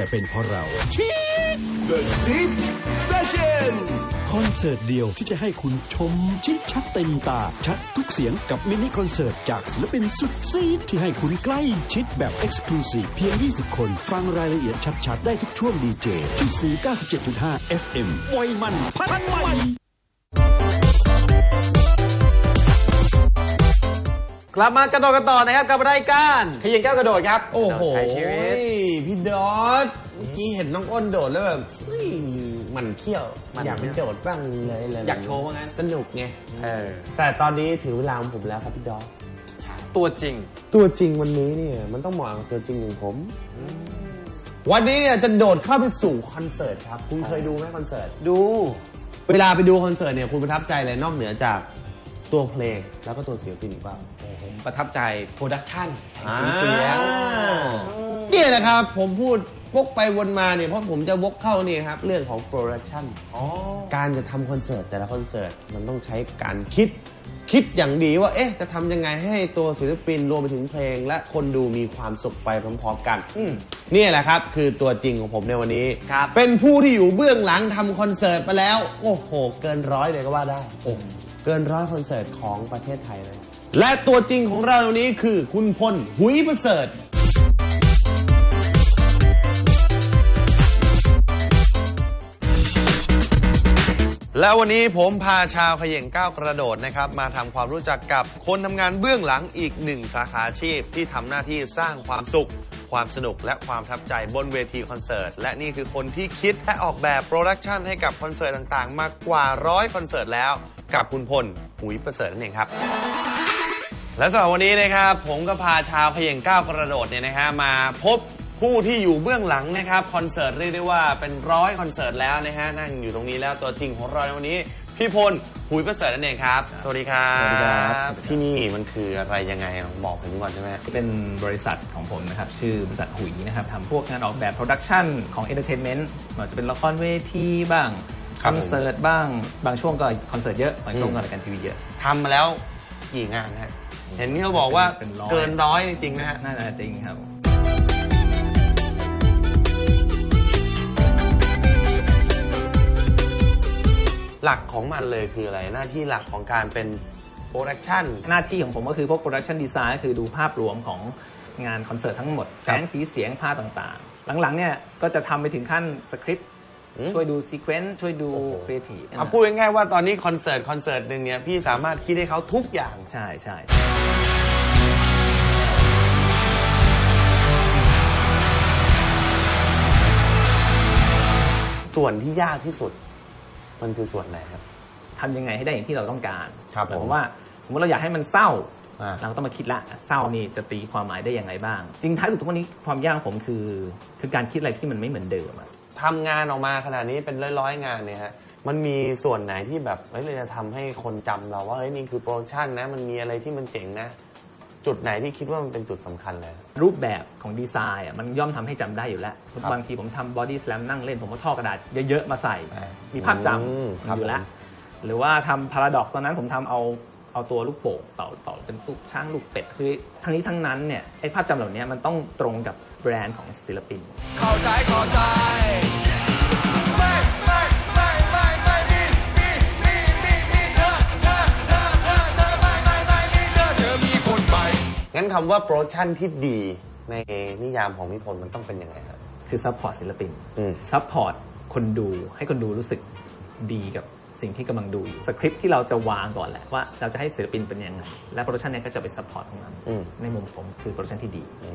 แต่เป็นเพราะเรา The Six Session คอนเสิร์ตเดียวที่จะให้คุณชมชิดชัดเต็มตา ชัดทุกเสียงกับมินิคอนเสิร์ตจากศิลปินสุดซีดที่ให้คุณใกล้ชิดแบบ e x c l u s i v e เพียง 20 คน ฟังรายละเอียดชัดๆ ได้ทุกช่วงดีเจที่ 497.5 FM ไวยมันพันใหม่ ลับมากระโดดกันต่อนะครับกับรายการขยิงแก้วกระโดดครับโอ้โหใช้ชีวิตพี่ดอสเมื่อกี้เห็นน้องอ้นโดดแล้วแบบเฮ้ยมันเขี้ยวมันอยากเป็นโดดบ้างเลยเลยอยากโชว์ว่างั้นสนุกไงเออแต่ตอนนี้ถึงเวลาของผมแล้วครับพี่ดอสตัวจริง ตัวจริงวันนี้เนี่ยมันต้องเหมาะกับตัวจริงของผม วันนี้เนี่ยจะโดดเข้าไปสู่คอนเสิร์ตครับ คุณเคยดูไหมคอนเสิร์ตดู เวลาไปดูคอนเสิร์ตเนี่ยคุณประทับใจอะไรนอกเหนือจาก ตัวเพลงแล้วก็ตัวศิลปินอีกบ้าง ผมประทับใจโปรดักชั่นแสงสีเสียง เนี่ยแหละครับผมพูดวกไปวนมาเนี่ยเพราะผมจะวกเข้านี่ครับเรื่องของโปรดักชันอ๋อการจะทำคอนเสิร์ตแต่ละคอนเสิร์ตมันต้องใช้การคิด คิดอย่างดีว่าเอ๊ะจะทำยังไงให้ตัวศิลปินรวมไปถึงเพลง และคนดูมีความสุขไปพร้อมๆกันอืมนี่แหละครับ คือตัวจริงของผมในวันนี้ครับเป็นผู้ที่อยู่เบื้องหลังทำคอนเสิร์ตมาแล้ว โอ้โห เกินร้อยเลยก็ว่าได้โอ้ เกินร้อยคอนเสิร์ตของประเทศไทยเลย และตัวจริงของเราวันนี้คือคุณพลหุยประเสริฐ แล้ววันนี้ผมพาชาวเขย่งก้าวกระโดดนะครับ มาทำความรู้จักกับคนทำงานเบื้องหลังอีกหนึ่งสาขาอาชีพที่ทำหน้าที่สร้างความสุข ความสนุกและความประทับใจบนเวทีคอนเสิร์ต และนี่คือคนที่คิดและออกแบบโปรดักชันให้กับคอนเสิร์ตต่างๆ มากกว่าร้อยคอนเสิร์ตแล้ว กับคุณพลหุยประเสริฐนั่นเองครับ และสำหรับวันนี้นะครับผมก็พาชาวเขย่งก้าวกระโดดเนี่ยนะฮะมาพบผู้ที่อยู่เบื้องหลังนะครับคอนเสิร์ตเรียกได้ว่าเป็นร้อยคอนเสิร์ตแล้วนะฮะนั่งอยู่ตรงนี้แล้วตัวจริงของเราในวันนี้ พี่พลหุยประเสริฐนั่นเองครับ สวัสดีครับสวัสดีครับ ที่นี่มันคืออะไรยังไงบอกผมก่อนใช่ไหม เป็นบริษัทของผมนะครับ ชื่อบริษัทหุยนะครับทำพวกงานออกแบบโปรดักชันของเอนเตอร์เทนเมนต์ไมันจะเป็นละครเวทีบ้างคครับ อนเสิร์ตบ้างบางช่วงก็คอนเสิร์ตเยอะบางช่วงก็รายการทีวีเยอะทำมาแล้วกี่งานฮะเห็นที่เขาบอกว่าเป็นร้อยเกินร้อยจริงๆนะฮะน่าจะจริงครับหลักของมันเลยคืออะไรหน้าที่หลักของการเป็นโปรดักชันหน้าที่ของผมก็คือพวกโปรดักชันดีไซน์ก็คือดูภาพรวมของงานคอนเสิร์ตทั้งหมด แสงสีเสียงภาพต่างๆ หลังๆเนี่ยก็จะทำไปถึงขั้นสคริปต์อืม ช่วยดูซีเควนซ์ช่วยดูครีเอทีฟเอาพูดง่ายๆว่าตอนนี้คอนเสิร์ตคอนเสิร์ตหนึ่งเนี่ยพี่สามารถคิดให้เขาทุกอย่าง ใช่ใช่ส่วนที่ยากที่สุด มันคือส่วนไหนครับทำยังไงให้ได้อย่างที่เราต้องการครับหมายผมความว่าสมมติเราอยากให้มันเศร้าอ่าเราก็ต้องมาคิดละเศร้านี่จะตีความหมายได้ยังไงบ้าง จริงท้ายสุดทุกวันนี้ความยากของผมคือ คือการคิดอะไรที่มันไม่เหมือนเดิมอะ ทำงานออกมาขนาดนี้เป็นร้อยๆงานเนี่ยฮะมันมีส่วนไหนที่แบบเฮ้ยเราจะทำให้คนจำเราว่าเฮ้ยนี่คือโปรดักชันนะ มันมีอะไรที่มันเจ๋งนะ จุดไหนที่คิดว่ามันเป็นจุดสำคัญเลย รูปแบบของดีไซน์อะมันย่อมทำให้จำได้อยู่แล้วครับบางทีผมทำบอดี้สแลมนั่งเล่น ผมก็ท่อกระดาษเยอะๆมาใส่ อ่ามีมีภาพจอืมำครับอยู่แล้ว ผม หรือว่าทำพาราดอกตอนนั้นผมทำเอาเอาตัวลูกโป่งเป่าเป่าเป็นลูกช้างลูกเป็ดคือทั้งนี้ทั้งนั้นเนี่ยไอ้ภาพจำเหล่านี้มันต้องตรงกับแบรนด์ของศิลปิน เข้าใจเข้าใจ คำว่าโปรดักชันที่ดีในนิยามของพี่พลมันต้องเป็นยังไงครับ คือซัพพอร์ตศิลปินอืม ซัพพอร์ตคนดูให้คนดูรู้สึกดีกับสิ่งที่กำลังดูอยู่สคริปต์ที่เราจะวางก่อนแหละว่าเราจะให้ศิลปินเป็นยังไงและโปรดักชันเนี้ก็จะไปซัพพอร์ตตรงนั้นอืม ในมุมผมคือโปรดักชันที่ดีชู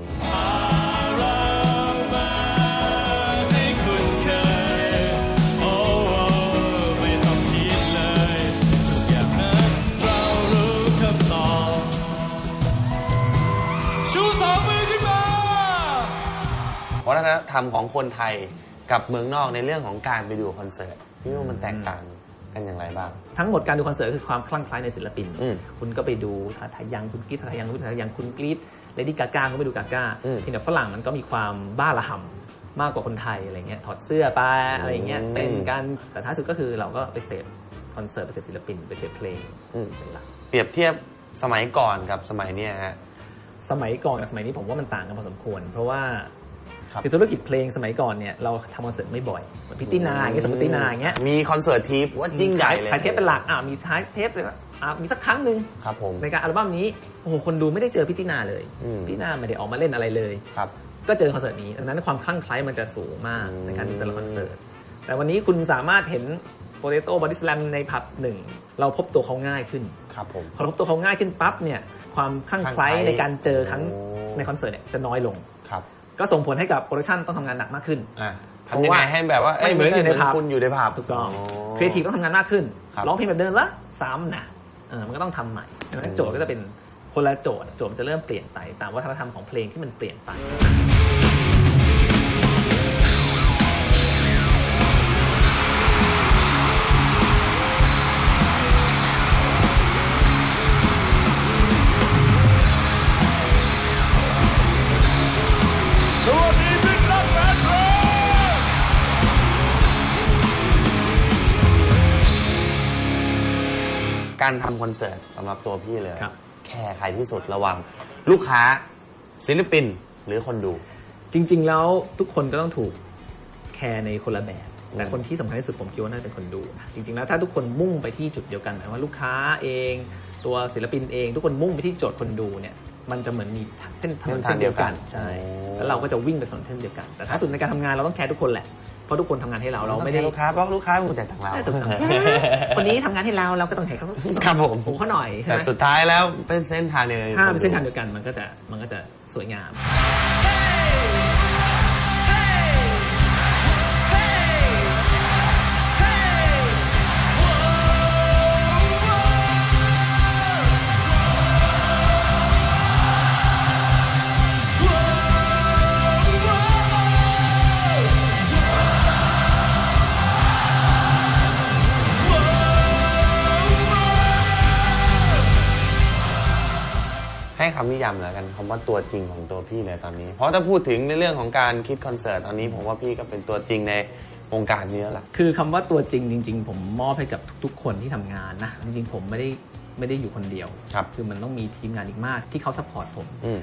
วัฒนธรรมของคนไทยกับเมืองนอกในเรื่องของการไปดูคอนเสิร์ตพี่ว่ามันแตกต่างกันอย่างไรบ้าง ทั้งหมดการดูคอนเสิร์ตคือความคลั่งไคล้ในศิลปินอืมคุณก็ไปดูทาทายังคุณกรีดทาทายังคุณทาทายังคุณกรีดเลดี้กาก้าก็ไปดูกาก้าอืมทีนี้ฝรั่งมันก็มีความบ้าระห่ำมากกว่าคนไทยอะไรเงี้ยถอดเสื้อไปอะไรเงี้ยอืมเป็นการแต่ท้ายสุดก็คือเราก็ไปเสพคอนเสิร์ตไปเสพศิลปินไปเสพเพลงอืมเป็นหลักเปรียบเทียบสมัยก่อนกับสมัยเนี้ยฮะสมัยก่อนกับสมัยนี้ผมว่ามันต่างกันพอสมควร เพราะว่า ครับคือธุรกิจเพลงสมัยก่อนเนี่ยเราทำคอนเสิร์ตไม่บ่อยเหมือนพิตตี้นาอย่างเงี้ยสมมติพิตตี้นาอย่างเงี้ยมีคอนเสิร์ตทีว่ายิ่งใหญ่เลยขายเทปเป็นหลักอะมีท้ายเทปเลยว่าอะมีสักครั้งหนึ่งครับผมในการอัลบั้มนี้โอ้โหคนดูไม่ได้เจอพิตตี้นาเลยอืมพิตตี้นาไม่ได้ออกมาเล่นอะไรเลยครับก็เจอคอนเสิร์ตนี้ดังนั้นความคลั่งไคล้มันจะสูงมากอืมในการดูแต่ละคอนเสิร์ตแต่วันนี้คุณสามารถเห็นโปเตโต้บอดี้สแลมในผับหนึ่งเราพบตัวเขาง่ายขึ้นครับผมพอพบตัวเขาง่ายขึ้นปั๊บเนี่ยความคลั่งไคล้คลั่งไคล้ในการเจอครั้งโอ้ในคอนเสิร์ตเนี่ยจะน้อยลงครับ ก็ส่งผลให้กับโปรดักชันต้องทำงานหนักมากขึ้น อะเพทำราะยังว่าไงให้แบบว่าไม่เหมือนอยู่ในผับคุณอยู่ในผับถูกต้องอ๋อครีเอทีฟต้องทำงานมากขึ้นครับร้องเพลงแบบเดิมละซ้ำนะเออมันก็ต้องทำใหม่ดังนั้นโจทย์ก็จะเป็นคนละโจทย์โจทย์มันจะเริ่มเปลี่ยนไปตามวัฒนธรรมของเพลงที่มันเปลี่ยนไป การทำคอนเสิร์ตสำหรับตัวพี่เลยครับ แคร์ใครที่สุดระหวัง ลูกค้าศิลปินหรือคนดู จริง ๆ แล้วทุกคนก็ต้องถูกแคร์ในคนละแบบแต่คนที่สำคัญที่สุดผมคิดว่าน่าจะเป็นคนดูนะจริง ๆ แล้วถ้าทุกคนมุ่งไปที่จุดเดียวกันหมายว่าลูกค้าเอง ตัวศิลปินเอง ทุกคนมุ่งไปที่โจทย์คนดูเนี่ย มันจะเหมือนมีเส้นถนนเส้นทางเส้นเดียวกันเดียวกันใช่โอ้แล้วเราก็จะวิ่งไปถนนเส้นเดียวกัน แต่ถ้าสุดในการทำงานเราต้องแคร์ทุกคนแหละ เพราะทุกคนทำงานให้เราเราไม่ได้ลูกค้าเพราะลูกค้าเป็นคนแต่างเราถูกต้องคนนี้ทำงานให้เราเราก็ต้องให้เขาครับผมผมเขาหน่อยใช่แต่ไหมสุดท้ายแล้วเป็นเส้นทางเดียวกันถ้าเป็นเส้นทางเดียวกันมันก็จะมันก็จะสวยงาม ให้คำนิยามแล้วกันคำว่าตัวจริงของตัวพี่เลยตอนนี้ เพราะถ้าพูดถึงในเรื่องของการคิดคอนเสิร์ตตอนนี้ ผมว่าพี่ก็เป็นตัวจริงในวงการนี้แล้วล่ะ คือคำว่าตัวจริงจริง ๆ ผมมอบให้กับทุกๆ คนที่ทำงานนะ จริงๆ ผมไม่ได้ไม่ได้อยู่คนเดียวครับคือมันต้องมีทีมงานอีกมากที่เขาซัพพอร์ตผม อืม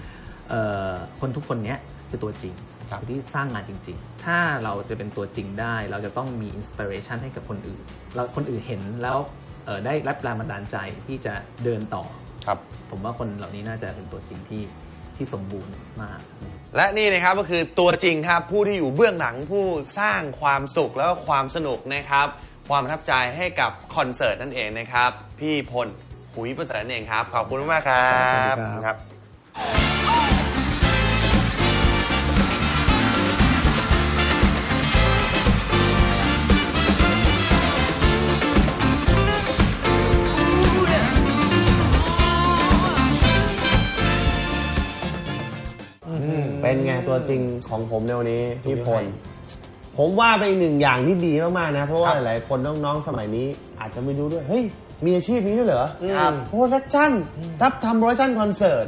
เอ่อคนทุกคนเนี้ยคือตัวจริงครับ ที่สร้างงานจริง ๆ ถ้าเราจะเป็นตัวจริงได้ เราจะต้องมีอินสปิเรชันให้กับคนอื่นแล้วคนอื่นเห็นแล้วเอ่อได้รับแรงบันดาลใจที่จะเดินต่อ ครับ ผมว่าคนเหล่านี้น่าจะเป็นตัวจริงที่ที่สมบูรณ์มาก และนี่นะครับก็คือตัวจริงครับผู้ที่อยู่เบื้องหลังผู้สร้างความสุขแล้วก็ความสนุกนะครับ ความประทับใจให้กับคอนเสิร์ตนั่นเองนะครับ พี่พลหุยประเสริฐนั่นเองครับ ขอบคุณมากๆครับขอบคุณครับ ไงตัวจริงของผมในวันนี้พี่พล ผมว่าเป็นอีกหนึ่งอย่างที่ดีมากๆนะ เพราะว่าครับหลายๆคนน้องๆสมัยนี้ อาจจะไม่รู้ด้วย เฮ้ย มีอาชีพนี้ด้วยเหรอครับโปรดักชั่นรับทำโปรดักชั่นคอนเสิร์ต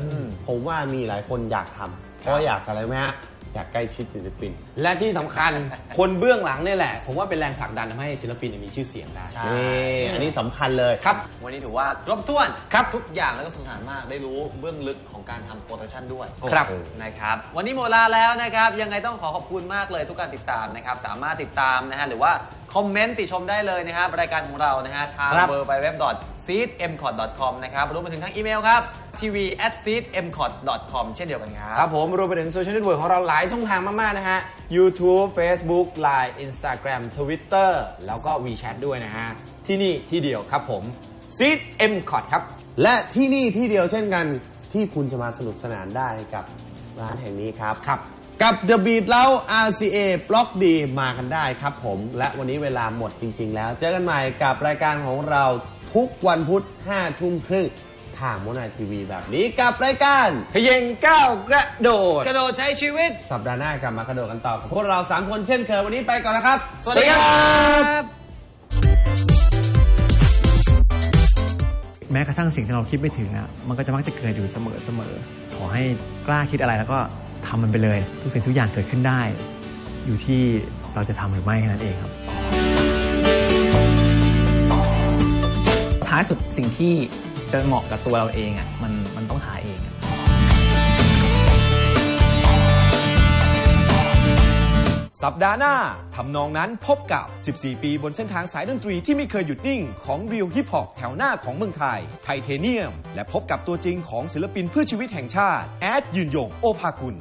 ผมว่ามีหลายคนอยากทำเพราะอยากอะไรไหมฮะ อยากใกล้ชิดศิลปิน และที่สำคัญ คนเบื้องหลังนี่แหละ ผมว่าเป็นแรงผลักดันทำให้ศิลปินมีชื่อเสียงได้นี่อันนี้สำคัญเลย ครับ วันนี้ถือว่าครบถ้วนครับทุกอย่างแล้วก็สนุกสนานมากได้รู้เบื้องลึกของการทำโปรดักชันด้วยครับ นะครับวันนี้หมดเวลาแล้วนะครับ ยังไงต้องขอขอบคุณมากเลยทุกการติดตามนะครับ สามารถติดตามนะฮะหรือว่าคอมเมนต์ติชมได้เลยนะครับรายการของเรานะฮะทางครับ w w w s e e d m c o t c o m นะครับรวมไปถึงทางอีเมลครับ tv at s e e d m c o t com เช่นเดียวกันครับครับผมรวมไปถึงโซเชียลเน็ตเวิร์กของเราหลายช่องทางมาก ๆ นะฮะ YouTube Facebook Line Instagram Twitter แล้วก็ WeChat ด้วยนะฮะ ที่นี่ที่เดียวครับผม s e e d M c o t ครับ และที่นี่ที่เดียวเช่นกันที่คุณจะมาสนุกสนานได้กับร้านแห่งนี้ครับครับ กับ The Beat แล้ว RCA บล็อกดีมากันได้ครับผม และวันนี้เวลาหมดจริง ๆ แล้ว เจอกันใหม่กับรายการของเรา ทุกวันพุธ5ทุ่มครึ่งทางมนาทีวีแบบนี้กับรายการขยงก้าวกระโดด กระโดดใช้ชีวิต สัปดาห์หน้ากลับมากระโดดกันต่อกับพวกเรา 3 คนเช่นเคยวันนี้ไปก่อนนะครับ สวัสดีครับ แม้กระทั่งสิ่งที่เราคิดไม่ถึงอะมันก็จะมักจะเกิดอยู่เสมอเสมอขอให้กล้าคิดอะไรแล้วก็ทำมันไปเลย ทุกสิ่งทุกอย่างเกิดขึ้นได้ อยู่ที่เราจะทำหรือไม่แค่นั้นเองครับ ท้ายสุดสิ่งที่จะเหมาะกับตัวเราเองอะมันมันต้องหาเองสัปดาห์หน้าทำนองนั้นพบกับ 14 ปีบนเส้นทางสายดนตรีที่ไม่เคยหยุดนิ่งของริวฮิปฮอปแถวหน้าของเมืองไทย ไทเทเนียม และพบกับตัวจริงของศิลปินเพื่อชีวิตแห่งชาติ แอดยืนยงโอภากุล